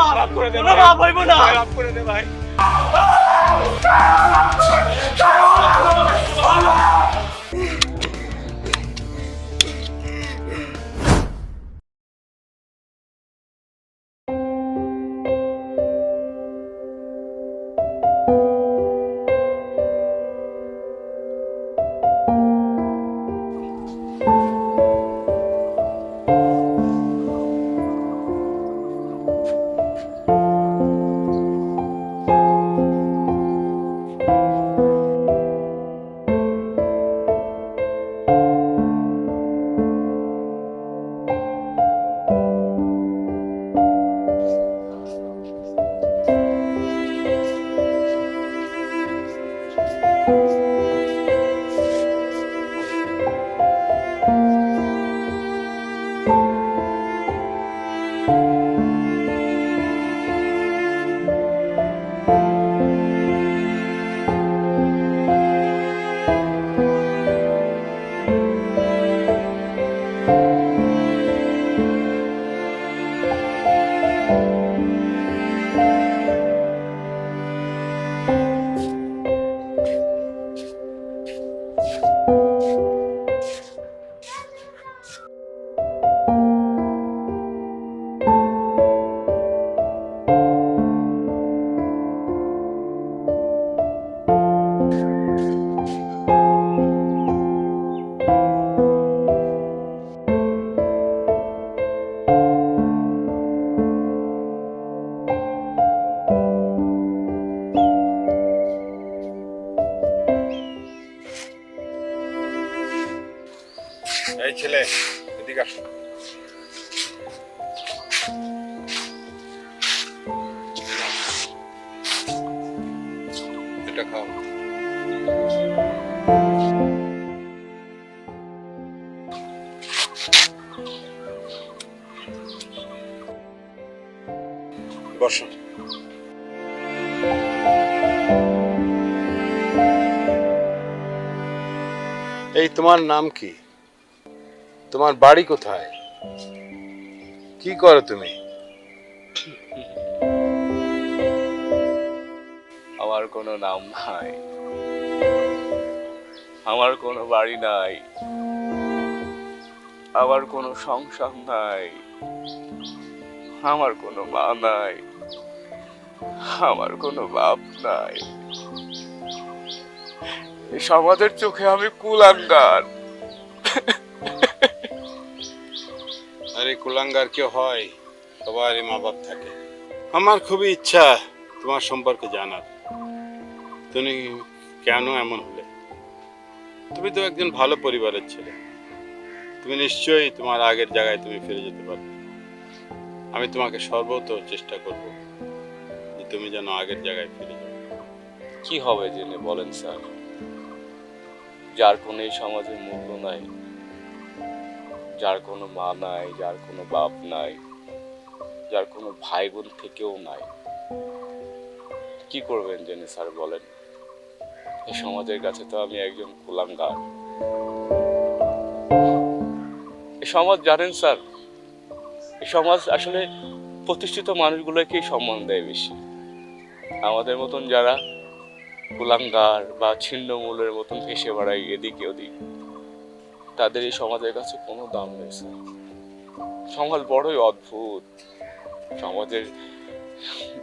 মাফ করে দে ভাই। মাপ হইব না। ভাই, মাফ করে দে ভাই। এই তোমার নাম কি? তোমার বাড়ি কোথায়? কি করো তুমি? আমার কোনো নাম নাই। আমার কোনো বাড়ি নাই। আমার কোনো সংসার নাই। আমার কোনো মা নাই। আমার কোনো বাপ নাই। সমাজের চোখে আমি কুলাঙ্গার। আরে কুলাঙ্গার কেউ হয়? সবারই মা বাপ থাকে। আমার খুবই ইচ্ছা তোমার সম্পর্কে জানার। তুমি কেন এমন হলে? তুমি তো একজন ভালো পরিবারের ছেলে। তুমি নিশ্চয়ই তোমার আগের জায়গায় তুমি ফিরে যেতে পারবে। আমি তোমাকে সর্বত চেষ্টা করব যে তুমি যেন আগের জায়গায় ফিরে যাও। কি হবে জেনে বলেন স্যার। যার কোনো এই সমাজে মূল্য নাই, যার কোনো মা নাই, যার কোনো বাপ নাই, যার কোনো ভাই বোন থেকেও নাই। কি করবেন জেনে স্যার বলেন? এই সমাজের কাছে তো আমি একজন কুলাঙ্গার। এই সমাজ জানেন স্যার, এই সমাজ আসলে প্রতিষ্ঠিত মানুষগুলোকেই সম্মান দেয় বেশি। আমাদের মতন যারা কুলাঙ্গার বা ছিন্নমূলের মতন ভেসে বেড়াই এদিকে ওদিক। তাদের এই সমাজের কাছে কোনো দাম নেই সমাজ বড়ই অদ্ভুত। সমাজের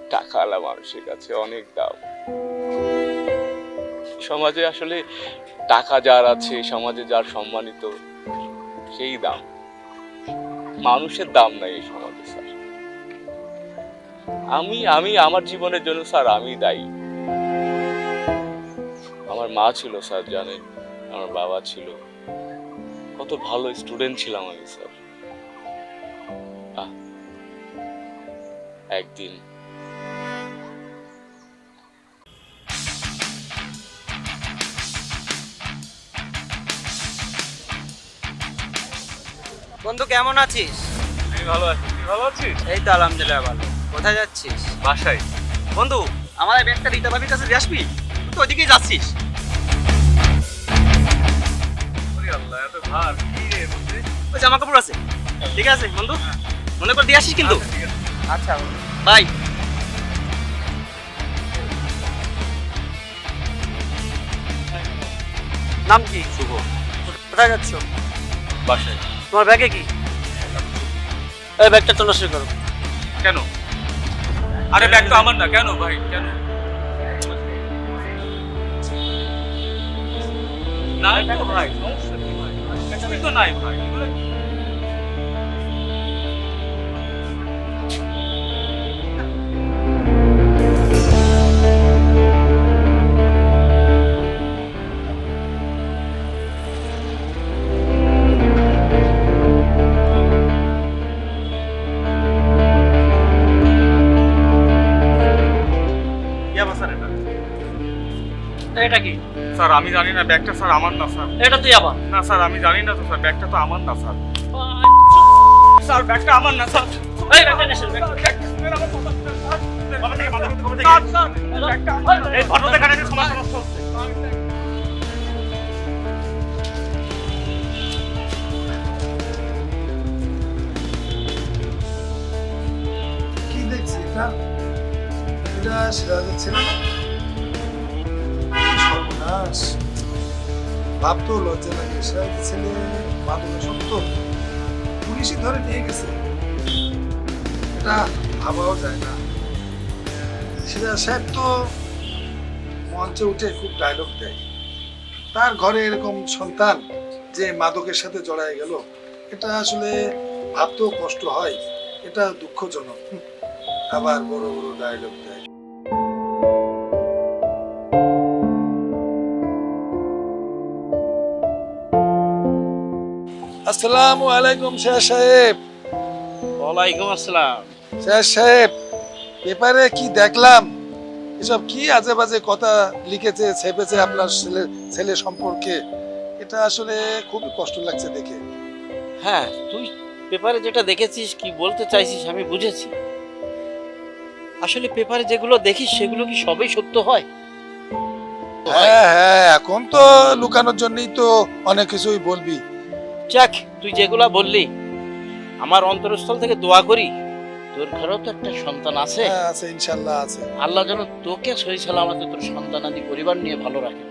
টাকাওয়ালা মানুষের কাছে অনেক দাম। সমাজে আসলে টাকা যার আছে, সমাজে যার সম্মানিত, সেই দাম। মানুষের দাম নাই এই সমাজে, স্যার। আমি আমি, আমার জীবনের জন্য, স্যার, আমি দায়ী। আমার মা ছিল স্যার জানেন আমার বাবা ছিল। কত ভালো স্টুডেন্ট ছিলাম আমি স্যার। একদিন। বন্ধু কেমন আছিস? আমি ভালো আছি। তুই ভালো আছিস? এই তো আলহামদুলিল্লাহ ভালো। কোথায় যাচ্ছিস? বাসায়। বন্ধু আমার এই ব্যাগটা রিতা ভাবির কাছে দিয়ে আসবি? তুই তো ওইদিকেই যাচ্ছিস। আল্লাহ এত ভার কি রে বুঝলি ওই জামা কাপড় আছে। ঠিক আছে বন্ধু? মনে করে দিয়ে আসিস কিন্তু। আচ্ছা ভাই নাম কি? শুভ। কোথায় যাচ্ছ? বাসায়। তোমার ব্যাগে কি? এই ব্যাগটা তল্লাশি করো। কেন? আরে ব্যাগ তো আমার না। কেন ভাই? কেন? নাই তো ভাই। নাই ভাই আমি জানি না ব্যাগটা স্যার আমার না স্যার। এটা তুই আবার? না স্যার আমি জানি না তো স্যার ব্যাগটা তো আমার না স্যার। স্যার ব্যাগটা আমার না স্যার। এই ব্যাগটা ব্যাগটা। স্যার, স্যার, ব্যাগটা এই ঘটনাটা কারণে সমাজ নষ্ট হচ্ছে। কি দেখছি এটা? এটা সিরাজের ছেলে না? সর্বনাশ ভাবতেও লজ্জা লাগে সিরাজের ছেলে মাদকের সত্য পুলিশই ধরে নিয়ে গেছে। এটা ভাবাও যায় না। সিরাজ সাহেব তো মঞ্চে উঠে খুব ডায়লগ দেয়। তার ঘরে এরকম সন্তান যে মাদকের সাথে জড়ায় গেল, এটা আসলে ভাবতেও কষ্ট হয়। এটা দুঃখজনক। আবার বড় বড় ডায়লগ আসসালামু আলাইকুম শেখ সাহেব। ওয়ালাইকুম আসসালাম। শেখ সাহেব পেপারে কি দেখলাম? এসব কি আজে বাজে কথা লিখেছে ছেপেছে আপনার ছেলে ছেলে সম্পর্কে? এটা আসলে খুবই কষ্ট লাগছে দেখে। হ্যাঁ তুই পেপারে যেটা দেখেছিস কি বলতে চাইছিস আমি বুঝেছি। আসলে পেপারে যেগুলো দেখিস সেগুলো কি সবই সত্য হয়? হ্যাঁ হ্যাঁ এখন তো লুকানোর জন্যই তো অনেক কিছুই বলবি। যাক তুই যেগুলা বললি আমার অন্তরস্থল থেকে দোয়া করি তোর ঘরেও তো একটা সন্তান আছে। হ্যাঁ আছে ইনশাল্লাহ আছে। আল্লাহ যেন তোকে সহি সালামতে তোর সন্তান আদি পরিবার নিয়ে ভালো রাখে।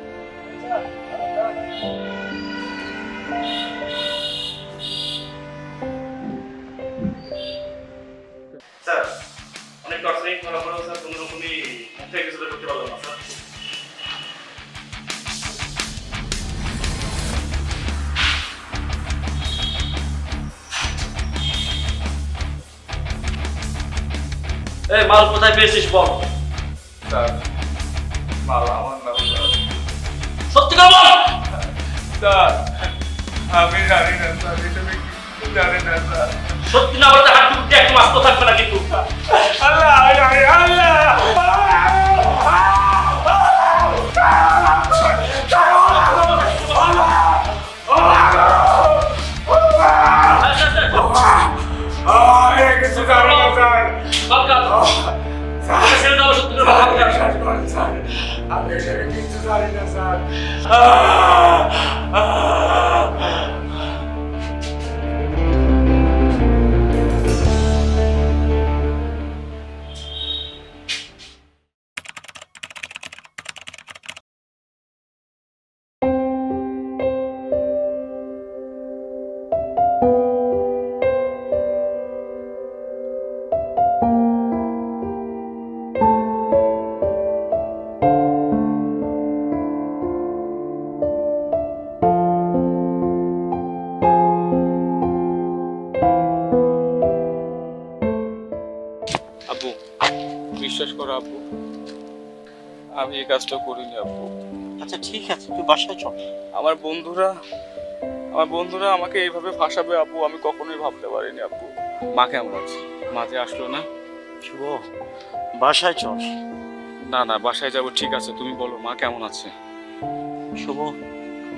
স্যার অনেক টর্চারিং করার এই মাল কোথায় পেয়েছিস বল স্যার মাল আমার না সত্যি করে বল স্যার আমি জানি না স্যার এটা জানি না স্যার সত্যি না বলতে হাত টুকতে একটু মাস্ত থাকবে না কিন্তু আল্লাহ আল্লাহ কিছু জানি না স্যার। ছেড়ে দাও সত্যি আমি কিছু জানি না স্যার। এই কাজটা করিনি আব্বু আচ্ছা ঠিক আছে তুই বাসায় চল আমার বন্ধুরা আমার বন্ধুরা আমাকে এইভাবে ফাঁসাবে আপু আমি কখনোই ভাবতে পারিনি আপু। মা কেমন আছে? মাঝে আসলো না? শুভ বাসায় চল না না বাসায় যাব ঠিক আছে তুমি বলো মা কেমন আছে? শুভ।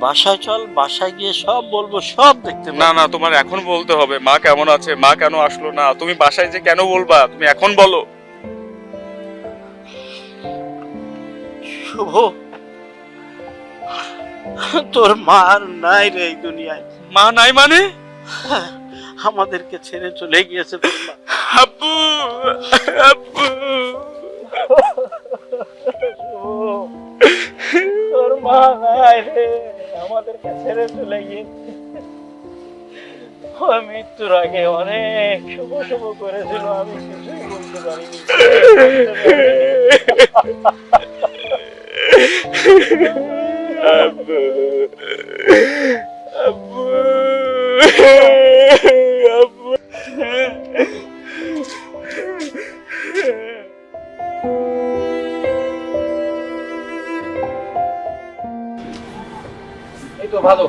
বাসায় চল বাসায় গিয়ে সব বলব সব দেখতে না না তোমার এখন বলতে হবে মা কেমন আছে? মা কেন আসলো না? তুমি বাসায় যে কেন বলবা? তুমি এখন বলো। শুভ। তোর মা নাই রে এই দুনিয়ায়। মা নাই মানে? হ্যাঁ, আমাদেরকে ছেড়ে চলে গিয়েছে মা তোর মা নাই রে আমাদেরকে ছেড়ে চলে গিয়েছে। মৃত্যুর আগে অনেক শুভ শুভ করেছিল আমি কিছুই বলতে পারিনি। এই তো ভালো।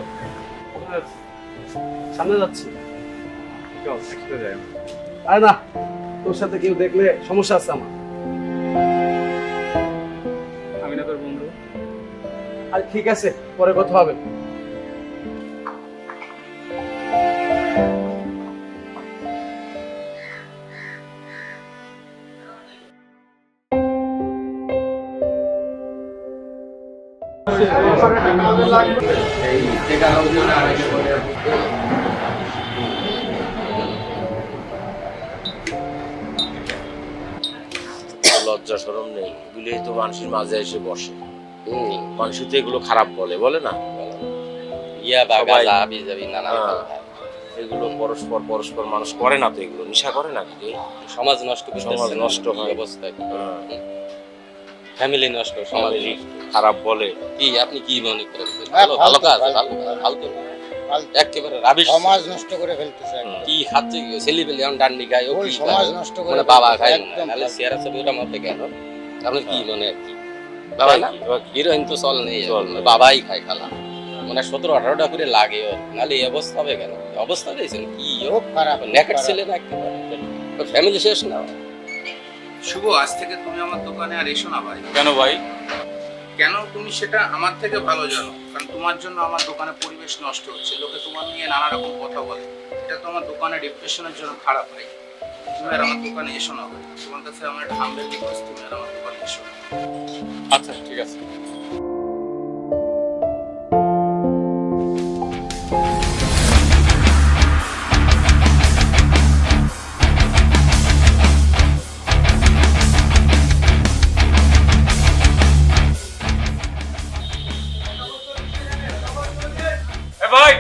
সামনে যাচ্ছি। আরে না তোর সাথে কেউ দেখলে সমস্যা আছে আমার। আরে ঠিক আছে, পরে কথা হবে। লজ্জা সরম নেই এগুলোই তো মানুষের মাঝে এসে বসে। মানুষ তো এগুলো খারাপ বলে বলে না ইয়া বা গাঁজা হাবি নানা হ্যাঁ। এগুলো পরস্পর পরস্পর মানুষ করে না তো এগুলো নেশা করে না কি সমাজ নষ্ট সমাজ নষ্ট হয়। অবস্থা। ফ্যামিলি নষ্ট সমাজ খারাপ বলে কি আপনি কি মনে করেন হ্যাঁ, ভালো ভালো কাজ। ভালো। একেবারে রাবিশ সমাজ নষ্ট করে ফেলতেছে কি খাচ্ছে কি ছেলে পেলে এখন ডান্ডি গায় ও সমাজ খায়? নষ্ট করে মানে বাবা খায় নাহলে ফালতু। ছবি ওটা মধ্যে কেন আপনার কি হ্যাঁ। মনে আর কি বাবা না হিরোইন তো চল নেই। বাবাই খায় খালা। মানে সতেরো আঠারোটা করে লাগে ওর। নাহলে এই অবস্থা হবে কেন? অবস্থা দিয়েছেন কি খুব খারাপ নেকেট ছেলে না ফ্যামিলি শেষ না? শুভ আজ থেকে তুমি আমার দোকানে আর এসো না ভাই। কেন ভাই? কেন তুমি সেটা আমার থেকে ভালো জানো? কারণ তোমার জন্য আমার দোকানে পরিবেশ নষ্ট হচ্ছে। লোকে তোমার নিয়ে নানা রকম কথা বলে। এটা তো আমার দোকানে ডিপ্রেশনের জন্য খারাপ ভাই। তুমি আর আমার দোকানে এসো না ভাই। তোমার কাছে আমার একটা হাম্বেল রিকোয়েস্ট তুমি আর আমার দোকানে এসো না। আচ্ছা ঠিক আছে। ভাই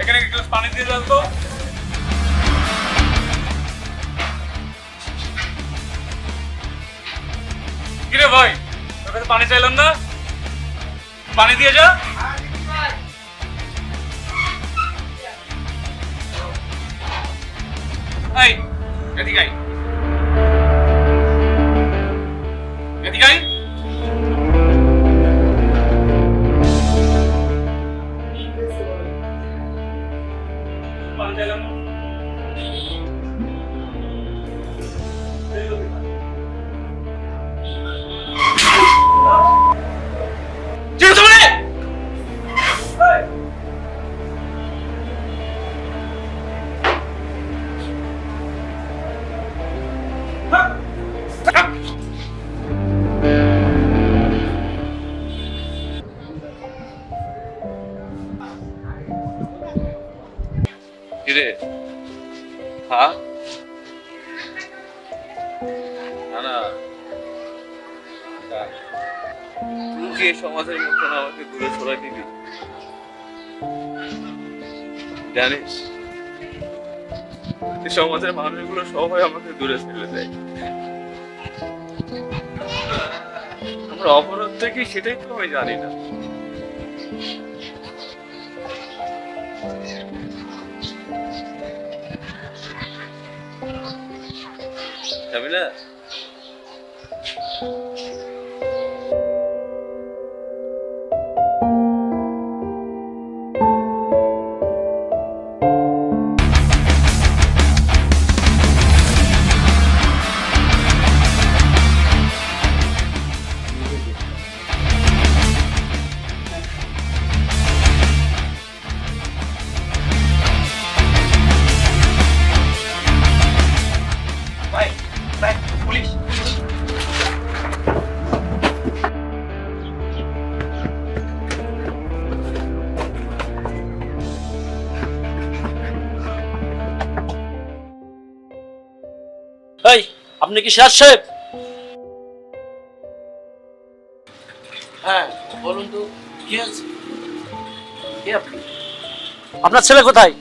এখানে এক গ্লাস পানি দিয়ে যান তো? কিরে ভাই কাছে পানি চাইলাম না। পানি দিয়ে যা। এই এদিকে আই কিরে? হ্যাঁ না না। তুই কি সমাজের মতন আমাকে দূরে সরাই দিবি? জানিস সমাজের মানুষগুলো সবাই আমাকে দূরে ফেলে দেয়। আমার অপরাধ থেকে সেটাই তো আমি জানি না। যাবি না আপনি কি শেষ সাহেব? হ্যাঁ বলুন তো কি আছে? কে আপনি? আপনার ছেলে কোথায়?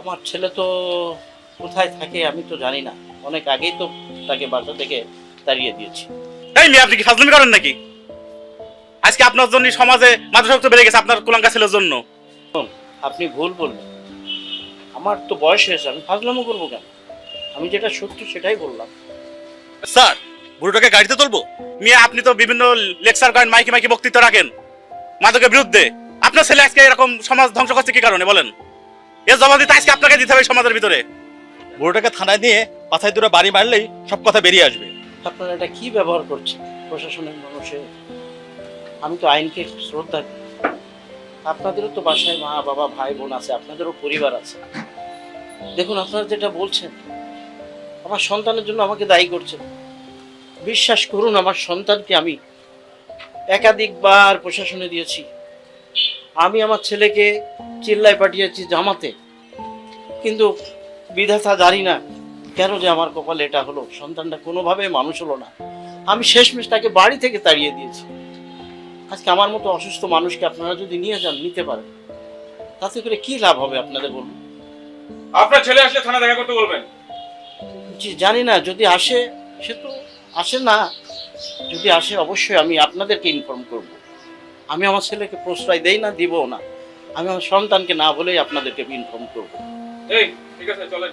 আমার ছেলে তো কোথায় থাকে আমি তো জানি না। অনেক আগেই তো তাকে বাসা থেকে তাড়িয়ে দিয়েছি। এই মেয়ে আপনি কি ফাজলামি করেন নাকি? আজকে আপনার জন্য সমাজে মাদ্রাসা বেড়ে গেছে আপনার কুলাঙ্কা ছেলের জন্য। আপনি ভুল বললেন। আমার তো বয়স হয়েছে আমি ফাজলামো করব কেন? আমি যেটা সত্য সেটাই বললাম। স্যার বুড়োটাকে গাড়িতে তুলবো? মিয়া আপনি তো বিভিন্ন লেকচার করেন মাইকে মাইকে বক্তৃতা রাখেন। মাদকের বিরুদ্ধে। আপনার ছেলে আজকে এরকম সমাজ ধ্বংস করছে কি কারণে বলেন? এর জবাব দিতে আজকে আপনাকে দিতে হবে সমাজের ভিতরে। বুড়োটাকে থানায় নিয়ে পাথায় দূরে বাড়ি মারলেই সব কথা বেরিয়ে আসবে। আপনারা এটা কি ব্যবহার করছেন প্রশাসনের মানুষের আমি তো আইনকে শ্রদ্ধা আপনাদেরও তো বাসায় মা বাবা ভাই বোন আছে আপনাদেরও পরিবার আছে। দেখুন আপনারা যেটা বলছেন আমার সন্তানের জন্য আমাকে দায়ী করছেন। বিশ্বাস করুন, আমার সন্তানকে আমি একাধিকবার প্রশাসনে দিয়েছি। আমি আমার ছেলেকে চিল্লায় পাঠিয়েছি জামাতে, কিন্তু বিধাতা জানি না কেন যে আমার কপালে এটা হলো। সন্তানটা কোনোভাবে মানুষ হলো না। আমি শেষমেশ তাকে বাড়ি থেকে তাড়িয়ে দিয়েছি। আজকে আমার মতো অসুস্থ মানুষকে আপনারা যদি নিয়ে যান, নিতে পারেন। তাতে করে কি লাভ হবে আপনাদের বলুন? আপনার ছেলে আসলে থানা দেখা করতে বলবেন। জানি না, যদি আসে, সে তো আসে না। যদি আসে, অবশ্যই আমি আপনাদেরকে ইনফর্ম করব। আমি আমার ছেলেকে প্রশ্রয় দেই না দিব না। আমি আমার সন্তানকে না বলেই আপনাদেরকে ইনফর্ম করব। ঠিক আছে, চলেন।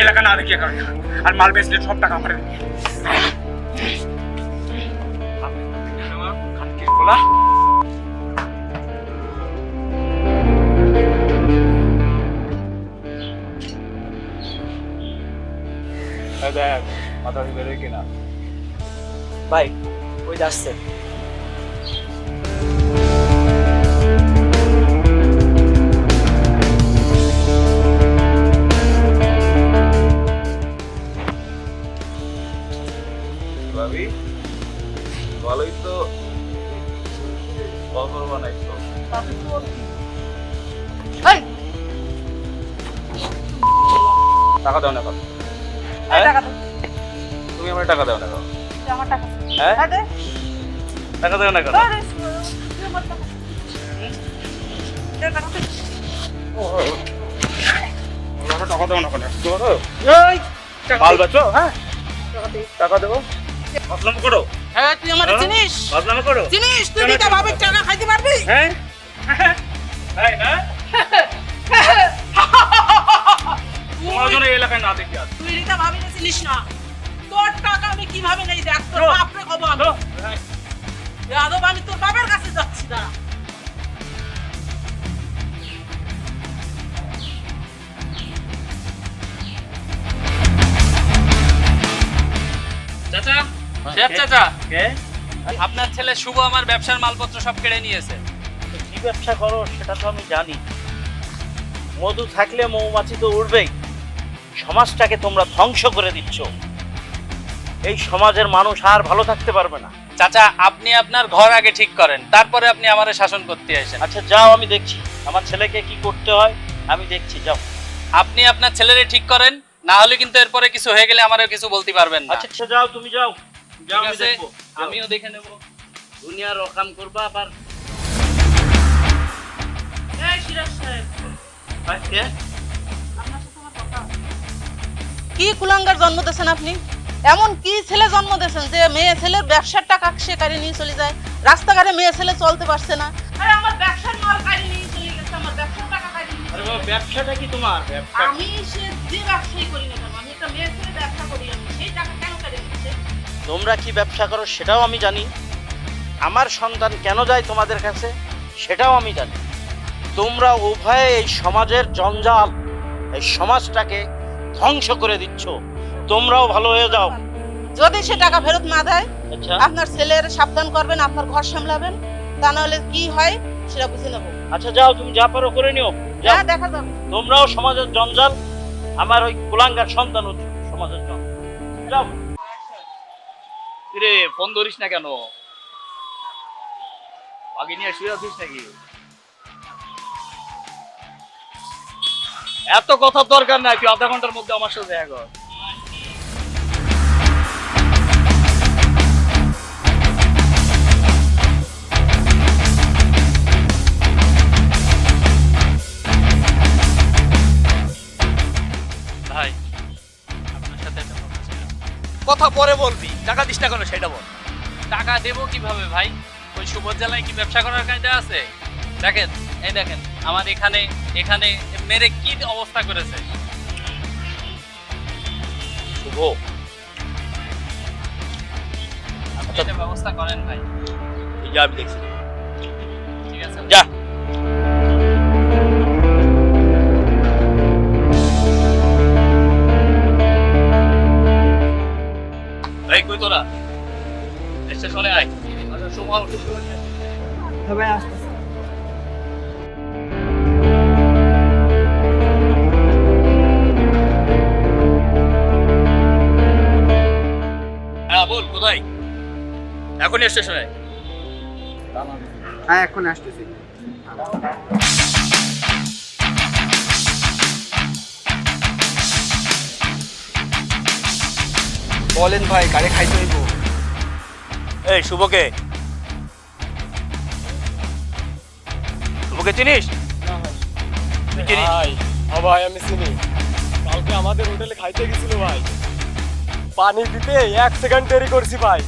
এলাকা না দেখিয়ে কারণ আর মাল বেচলে সব টাকা আমার দেখ মাথা বেরোয় কিনা। ভাই ওই আসছে বানাইছো? টাকা দাও না কত তুমি আমার টাকা দাও না কত হ্যাঁ? টাকা দাও না কত টাকা দেবো না বেচো হ্যাঁ? টাকা দেবো। করো। হ্যাঁ তুই আমার চিনিস? বদনাম করো। চিনিস? তুই রিতা ভাবির টাকা খাইতে পারবি? হ্যাঁ? তাই না? তোমার জন্য এই এলাকায় না দেখি আর। তুই রিতা ভাবির চিনিস না? তোর টাকা আমি কীভাবে নেই দেখ? তোর বাপরে কব আমি। যাদব আমি তোর বাবার কাছে যাচ্ছি না চাচা শেফ চাচা। আপনার ছেলে শুভ আমার ব্যবসার মালপত্র সব কেড়ে নিয়েছে। কি ব্যবসা করো সেটা তো আমি জানি। মধু থাকলে মৌমাছি তো উঠবেই সমাজটাকে তোমরা ধ্বংস করে দিচ্ছ। এই সমাজের মানুষ আর ভালো থাকতে পারবে না। চাচা আপনি আপনার ঘর আগে ঠিক করেন তারপরে আপনি আমারে শাসন করতে আসেন। আচ্ছা যাও আমি দেখছি। আমার ছেলেকে কি করতে হয় আমি দেখছি যাও। আপনি আপনার ছেলেরে ঠিক করেন না হলে কিন্তু এরপরে কিছু হয়ে গেলে আমারও কিছু বলতে পারবেন না। আচ্ছা আচ্ছা, যাও তুমি যাও। ঠিক আছে। আমিও দেখে নেব। দুনিয়ার রকাম করবা আবার। কে? কুলাঙ্গার জন্ম দিয়েছেন আপনি? এমন কি ছেলে জন্ম দিয়েছেন যে মেয়ে ছেলের ব্যবসার টাকা সে কারে নিয়ে চলে যায়? রাস্তাঘাটে মেয়ে ছেলে চলতে পারছে না। আরে আমার ব্যবসার মাল কারে নিয়ে চলে গেছে আমার ব্যবসার টাকা কারে নিয়ে আরে বাবা, ব্যবসাটা কি তোমার? ব্যবসা আমি সে যে ব্যবসাই করি না আমি একটা মেয়ে ছেলে ব্যবসা করি আমি সেই টাকা তোমরা কি ব্যবসা করো সেটাও আমি জানি। আমার সন্তান কেন যায় তোমাদের কাছে সেটাও আমি জানি। তোমরা উভয়ে এই সমাজের জঞ্জাল এই সমাজটাকে ধ্বংস করে দিচ্ছ। তোমরাও ভালো হয়ে যাও। যদি সে টাকা ফেরত না দেয় আচ্ছা। আপনার ছেলের সাবধান করবেন আপনার ঘর সামলাবেন তা নাহলে কি হয় সেটা বুঝে নেব। আচ্ছা যাও তুমি যা পারো করে নিও। হ্যাঁ দেখা যাবে তোমরাও সমাজের জঞ্জাল। আমার ওই কুলাঙ্গার সন্তান সমাজের জঞ্জাল। যাও। রে ফোন ধরিস না কেন? আগে নিয়ে শুয়ে আছিস নাকি? এত কথা দরকার নাই, তুই আধা ঘণ্টার মধ্যে আমার সাথে দেখা কর। না কেন সেটা বল। টাকা দেবো কীভাবে ভাই? ওই সুবোধ জেলায় কি ব্যবসা করার কায়দা আছে? দেখেন এই দেখেন আমার এখানে এখানে মেরে কি অবস্থা করেছে? শুভ। একটা ব্যবস্থা করেন ভাই। যা আমি দেখছি। ঠিক আছে যা। স্টেশনে আয়। আচ্ছা হ্যাঁ বল কোথায়? এখনই স্টেশনে হ্যাঁ এখন আসতেছি। বলেন ভাই গাড়ি খাইতে হইব? এই শুভকে। শুভকে চিনিস? তুই চিনিস? ভাই হ্যাঁ ভাই আমি চিনি। কালকে আমাদের হোটেলে খাইতে গেছিল ভাই। পানি দিতে এক সেকেন্ড দেরি করছি ভাই।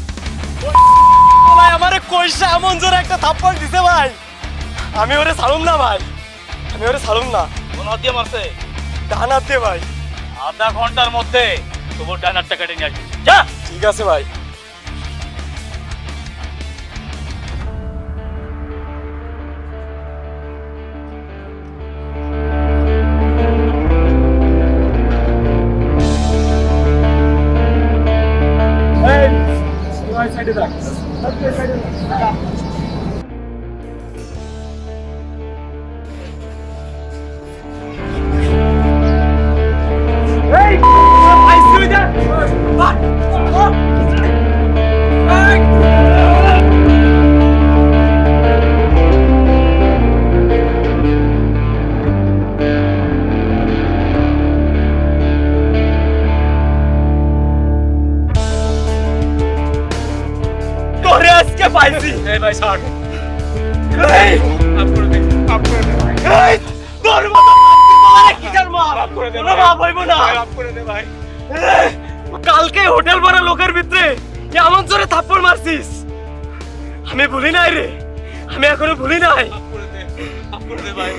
ভাই আমারে কইসা এমন জোরে একটা থাপ্পড় দিছে ভাই। আমি ওরে ছাড়ুম না ভাই। আমি ওরে ছাড়ুম না। কোন হাত দিয়ে মারছে? ডান হাত দিয়ে ভাই। আধা ঘণ্টার মধ্যে শুভর ডাইনারটা কেটে নিয়ে আসবি। যা! ঠিক আছে ভাই। পাইছি। এই ভাই ছাড়। এই! মাফ করে দে মাফ করে দে ভাই। এই! তোর মতো মার কি জান মাফ করে দে ভাই। মাপ হইব না। মাফ করে দে ভাই। কালকে হোটেল ভরা লোকের ভিতরে এমন জোরে থাপ্পড় মারছিস। আমি ভুলি নাই রে। আমি এখনও ভুলি নাই। মাফ করে দে মাফ করে দে ভাই।